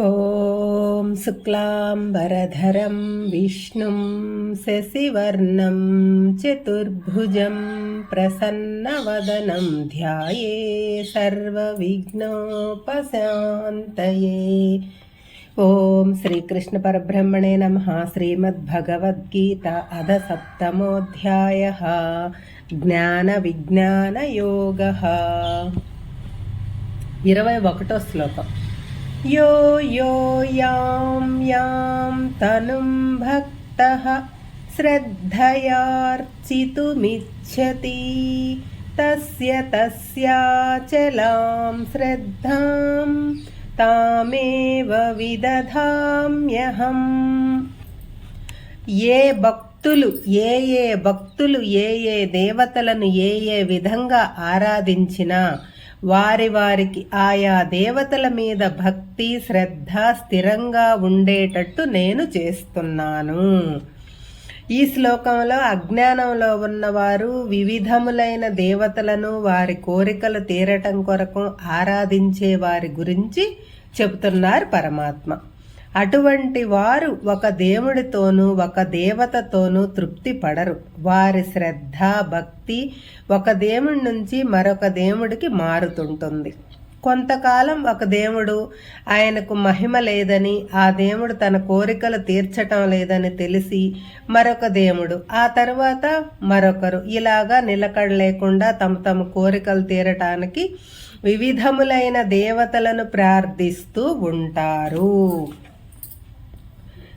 ॐ शुक्लाम्बरधरं विष्णुं शशिवर्णं चतुर्भुजं प्रसन्नवदनं ध्याये सर्वविघ्नोपशान्तये ॐ श्रीकृष्णपरब्रह्मणे नमः श्रीमद्भगवद्गीता अध सप्तमोऽध्यायः ज्ञानविज्ञानयोगः इरवै श्लोकम् यो यो यां यां तनुं भक्तः श्रद्धयार्चितुमिच्छति तस्य तस्याचलां श्रद्धां तामेव విదధామ్యహం ఏ భక్తులు ఏ ఏ భక్తులు ఏ ఏ దేవతలను ఏ ఏ విధంగా ఆరాధించినా వారి వారికి ఆయా దేవతల మీద భక్తి శ్రద్ధ స్థిరంగా ఉండేటట్టు నేను చేస్తున్నాను. ఈ శ్లోకంలో అజ్ఞానంలో ఉన్నవారు వివిధములైన దేవతలను వారి కోరికలు తీరటం కొరకు ఆరాధించే వారి గురించి చెబుతున్నారు పరమాత్మ. అటువంటి వారు ఒక దేవుడితోనూ ఒక దేవతతోనూ తృప్తి పడరు వారి శ్రద్ధ భక్తి ఒక దేవుడి నుంచి మరొక దేవుడికి మారుతుంటుంది. కొంతకాలం ఒక దేవుడు ఆయనకు మహిమ లేదని ఆ దేవుడు తన కోరికలు తీర్చటం లేదని తెలిసి మరొక దేవుడు ఆ తర్వాత మరొకరు ఇలాగా నిలకడ లేకుండా తమ తమ కోరికలు తీరటానికి వివిధములైన దేవతలను ప్రార్థిస్తూ ఉంటారు.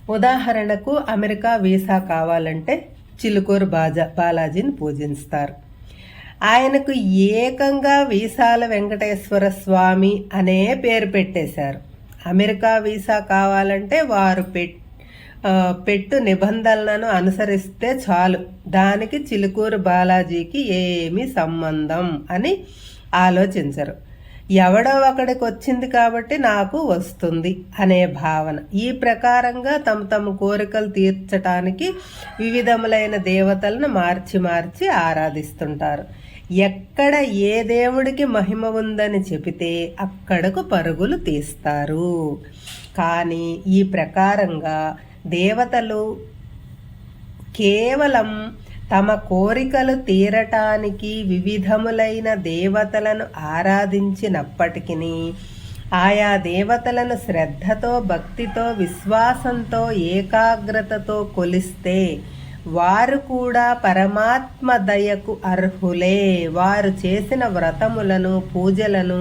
ఉదాహరణకు అమెరికా వీసా కావాలంటే చిలుకూరు బాజా బాలాజీని పూజిస్తారు. ఆయనకు ఏకంగా వీసాల వెంకటేశ్వర స్వామి అనే పేరు పెట్టేశారు. అమెరికా వీసా కావాలంటే వారు పెట్ పెట్టు నిబంధనలను అనుసరిస్తే చాలు. దానికి చిలుకూరు బాలాజీకి ఏమీ సంబంధం అని ఆలోచించరు. ఎవడో ఒకడికి వచ్చింది కాబట్టి నాకు వస్తుంది అనే భావన. ఈ ప్రకారంగా తమ తమ కోరికలు తీర్చటానికి వివిధములైన దేవతలను మార్చి మార్చి ఆరాధిస్తుంటారు. ఎక్కడ ఏ దేవుడికి మహిమ ఉందని చెబితే అక్కడకు పరుగులు తీస్తారు. కానీ ఈ ప్రకారంగా దేవతలు కేవలం తమ కోరికలు తీరటానికి వివిధములైన దేవతలను ఆరాధించినప్పటికీ ఆయా దేవతలను శ్రద్ధతో భక్తితో విశ్వాసంతో ఏకాగ్రతతో కొలిస్తే వారు కూడా పరమాత్మ దయకు అర్హులే. వారు చేసిన వ్రతములను పూజలను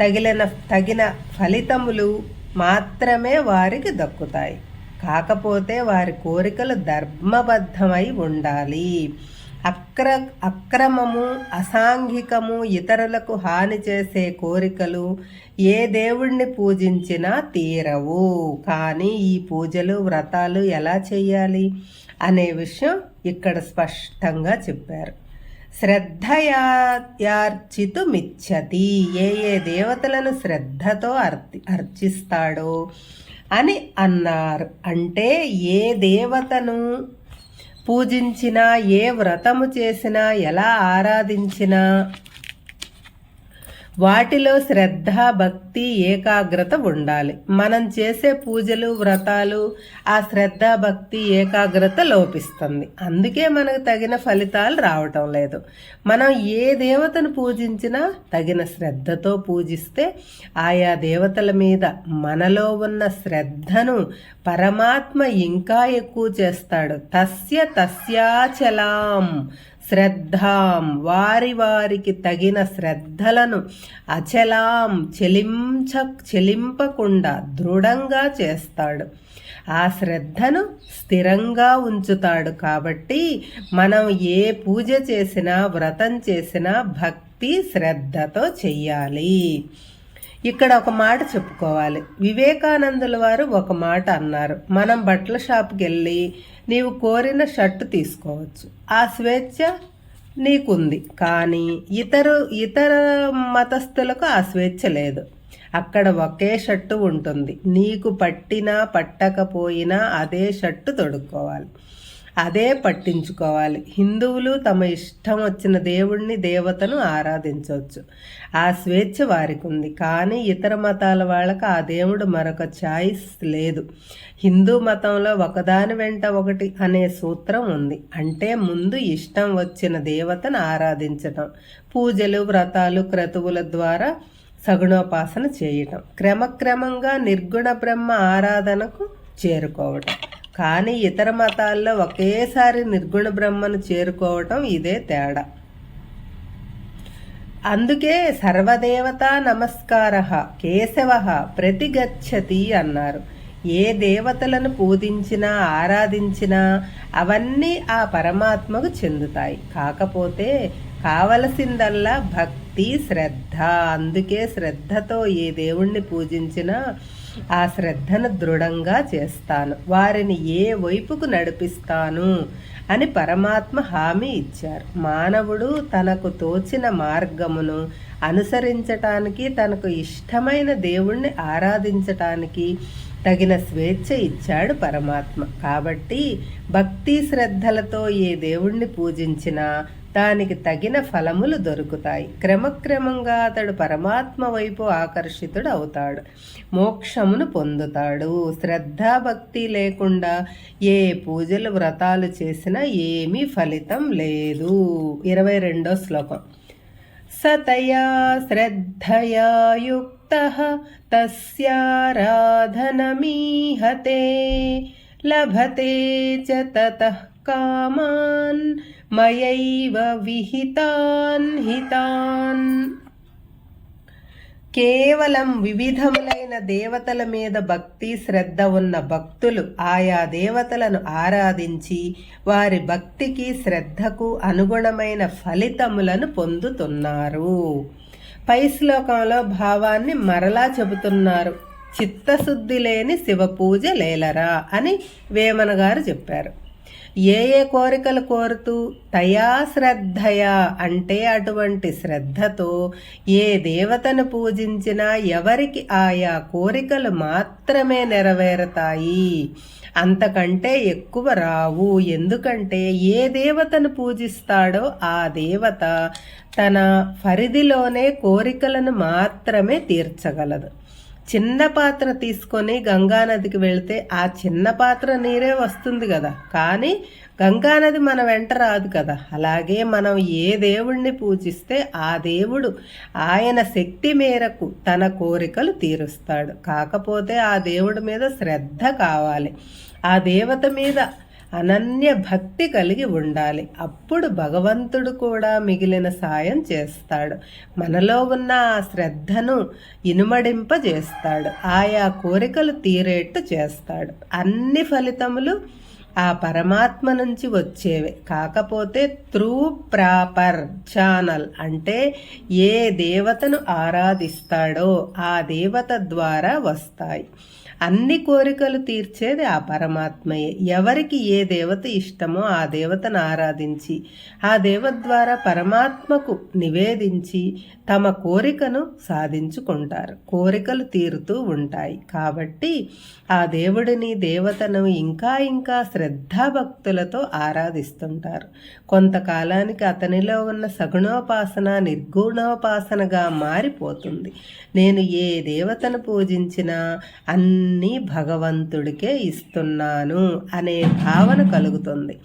తగిలిన తగిన ఫలితములు మాత్రమే వారికి దక్కుతాయి. కాకపోతే వారి కోరికలు ధర్మబద్ధమై ఉండాలి. అక్ర అక్రమము అసాంఘికము ఇతరులకు హాని చేసే కోరికలు ఏ దేవుణ్ణి పూజించినా తీరవు. కానీ ఈ పూజలు వ్రతాలు ఎలా చేయాలి అనే విషయం ఇక్కడ స్పష్టంగా చెప్పారు. శ్రద్ధయార్చితు మిచ్చతి. ఏ ఏ దేవతలను శ్రద్ధతో అర్చి అర్చిస్తాడో అని అన్నారు. అంటే ఏ దేవతను పూజించినా ఏ వ్రతము చేసినా ఎలా ఆరాధించినా వాటిలో శ్రద్ధ భక్తి ఏకాగ్రత ఉండాలి. మనం చేసే పూజలు వ్రతాలు ఆ శ్రద్ధ భక్తి ఏకాగ్రత లోపిస్తుంది. అందుకే మనకు తగిన ఫలితాలు రావటం లేదు. మనం ఏ దేవతను పూజించినా తగిన శ్రద్ధతో పూజిస్తే ఆయా దేవతల మీద మనలో ఉన్న శ్రద్ధను పరమాత్మ ఇంకా ఎక్కువ చేస్తాడు. తస్య తస్యాచలాం శ్రద్ధాం. వారి వారికి తగిన శ్రద్ధలను అచలాం చెలించ చెలింపకుండా దృఢంగా చేస్తాడు. ఆ శ్రద్ధను స్థిరంగా ఉంచుతాడు కాబట్టి మనం ఏ పూజ చేసినా వ్రతం చేసినా భక్తి శ్రద్ధతో చెయ్యాలి. ఇక్కడ ఒక మాట చెప్పుకోవాలి. వివేకానందుల వారు ఒక మాట అన్నారు. మనం బట్టల షాప్కి వెళ్ళి నీవు కోరిన షర్టు తీసుకోవచ్చు. ఆ స్వేచ్ఛ నీకుంది. కానీ ఇతరు ఇతర మతస్థులకు ఆ స్వేచ్ఛ లేదు. అక్కడ ఒకే షర్టు ఉంటుంది. నీకు పట్టినా పట్టకపోయినా అదే షర్టు తొడుక్కోవాలి. అదే పట్టించుకోవాలి. హిందువులు తమ ఇష్టం వచ్చిన దేవుణ్ణి దేవతను ఆరాధించవచ్చు. ఆ స్వేచ్ఛ వారికి ఉంది. కానీ ఇతర మతాల వాళ్ళకి ఆ దేవుడు మరొక ఛాయిస్ లేదు. హిందూ మతంలో ఒకదాని వెంట ఒకటి అనే సూత్రం ఉంది. అంటే ముందు ఇష్టం వచ్చిన దేవతను ఆరాధించటం పూజలు వ్రతాలు క్రతువుల ద్వారా సగుణోపాసన చేయటం క్రమక్రమంగా నిర్గుణ బ్రహ్మ ఆరాధనకు చేరుకోవటం. కానీ ఇతర మతాల్లో ఒకేసారి నిర్గుణ బ్రహ్మను చేరుకోవటం ఇదే తేడా. అందుకే సర్వదేవతా నమస్కార కేశవ ప్రతిగచ్చతి అన్నారు. ఏ దేవతలను పూజించినా ఆరాధించినా అవన్నీ ఆ పరమాత్మకు చెందుతాయి. కాకపోతే కావలసిందల్లా భక్తి శ్రద్ధ అందుకే శ్రద్ధతో ఏ దేవుణ్ణి పూజించినా ఆ శ్రద్ధను దృఢంగా చేస్తాను. వారిని ఏ వైపుకు నడిపిస్తాను అని పరమాత్మ హామీ ఇచ్చారు. మానవుడు తనకు తోచిన మార్గమును అనుసరించటానికి తనకు ఇష్టమైన దేవుణ్ణి ఆరాధించటానికి తగిన స్వేచ్ఛ ఇచ్చాడు పరమాత్మ. కాబట్టి భక్తి శ్రద్ధలతో ఏ దేవుణ్ణి పూజించినా దానికి తగిన ఫలములు దొరుకుతాయి. క్రమక్రమంగా అతడు పరమాత్మ వైపు ఆకర్షితుడు అవుతాడు. మోక్షమును పొందుతాడు. శ్రద్ధాభక్తి లేకుండా ఏ పూజలు వ్రతాలు చేసినా ఏమీ ఫలితం లేదు. ఇరవై రెండో శ్లోకం. సతయా శ్రద్ధయా యుక్త తస్యారాధనమీహతే లభతే చ తతః కామాన్ మయైవ విహితాన్ హితాన్. కేవలం వివిధములైన దేవతల మీద భక్తి శ్రద్ధ ఉన్న భక్తులు ఆయా దేవతలను ఆరాధించి వారి భక్తికి శ్రద్ధకు అనుగుణమైన ఫలితములను పొందుతున్నారు. పై శ్లోకంలో భావాన్ని మరలా చెబుతున్నారు. చిత్తశుద్ధి లేని శివ పూజ లేలరా అని వేమన గారు చెప్పారు. ఏ ఏ కోరికలు కోరుతూ తయా శ్రద్ధయా అంటే అటువంటి శ్రద్ధతో ఏ దేవతను పూజించినా ఎవరికి ఆయా కోరికలు మాత్రమే నెరవేరతాయి. అంతకంటే ఎక్కువ రావు. ఎందుకంటే ఏ దేవతను పూజిస్తాడో ఆ దేవత తన పరిధిలోనే కోరికలను మాత్రమే తీర్చగలదు. చిన్న పాత్ర తీసుకొని గంగానదికి వెళితే ఆ చిన్న పాత్ర నీరే వస్తుంది కదా. కానీ గంగానది మన వెంట రాదు కదా. అలాగే మనం ఏ దేవుణ్ణి పూజిస్తే ఆ దేవుడు ఆయన శక్తి మేరకు తన కోరికలు తీరుస్తాడు. కాకపోతే ఆ దేవుడి మీద శ్రద్ధ కావాలి. ఆ దేవత మీద అనన్య భక్తి కలిగి ఉండాలి. అప్పుడు భగవంతుడు కూడా మిగిలిన సాయం చేస్తాడు. మనలో ఉన్న ఆ శ్రద్ధను ఇనుమడింపజేస్తాడు. ఆయా కోరికలు తీరేట్టు చేస్తాడు. అన్ని ఫలితములు ఆ పరమాత్మ నుంచి వచ్చేవే. కాకపోతే త్రూ ప్రాపర్ ఛానల్ అంటే ఏ దేవతను ఆరాధిస్తాడో ఆ దేవత ద్వారా వస్తాయి. అన్ని కోరికలు తీర్చేది ఆ పరమాత్మయే. ఎవరికి ఏ దేవత ఇష్టమో ఆ దేవతను ఆరాధించి ఆ దేవత ద్వారా పరమాత్మకు నివేదించి తమ కోరికను సాధించుకుంటారు. కోరికలు తీరుతూ ఉంటాయి. కాబట్టి ఆ దేవుడిని దేవతను ఇంకా ఇంకా శ్రద్ధాభక్తులతో ఆరాధిస్తుంటారు. కొంతకాలానికి అతనిలో ఉన్న సగుణోపాసన నిర్గుణోపాసనగా మారిపోతుంది. నేను ఏ దేవతను పూజించినా అన్ని భగవంతుడికే ఇస్తున్నాను అనే భావన కలుగుతుంది.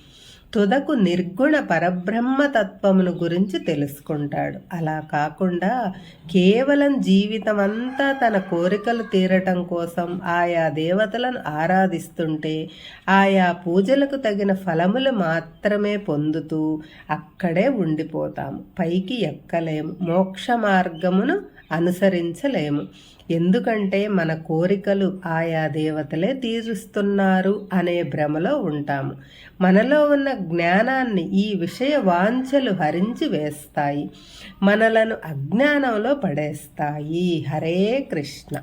తుదకు నిర్గుణ పరబ్రహ్మతత్వమును గురించి తెలుసుకుంటాడు. అలా కాకుండా కేవలం జీవితం అంతా తన కోరికలు తీరటం కోసం ఆయా దేవతలను ఆరాధిస్తుంటే ఆయా పూజలకు తగిన ఫలములు మాత్రమే పొందుతూ అక్కడే ఉండిపోతాము. పైకి ఎక్కలేము. మోక్ష మార్గమును అనుసరించలేము. ఎందుకంటే మన కోరికలు ఆయా దేవతలే తీరుస్తున్నారు అనే భ్రమలో ఉంటాము. మనలో ఉన్న జ్ఞానాన్ని ఈ విషయ వాంఛలు హరించి వేస్తాయి. మనలను అజ్ఞానంలో పడేస్తాయి. హరే కృష్ణ.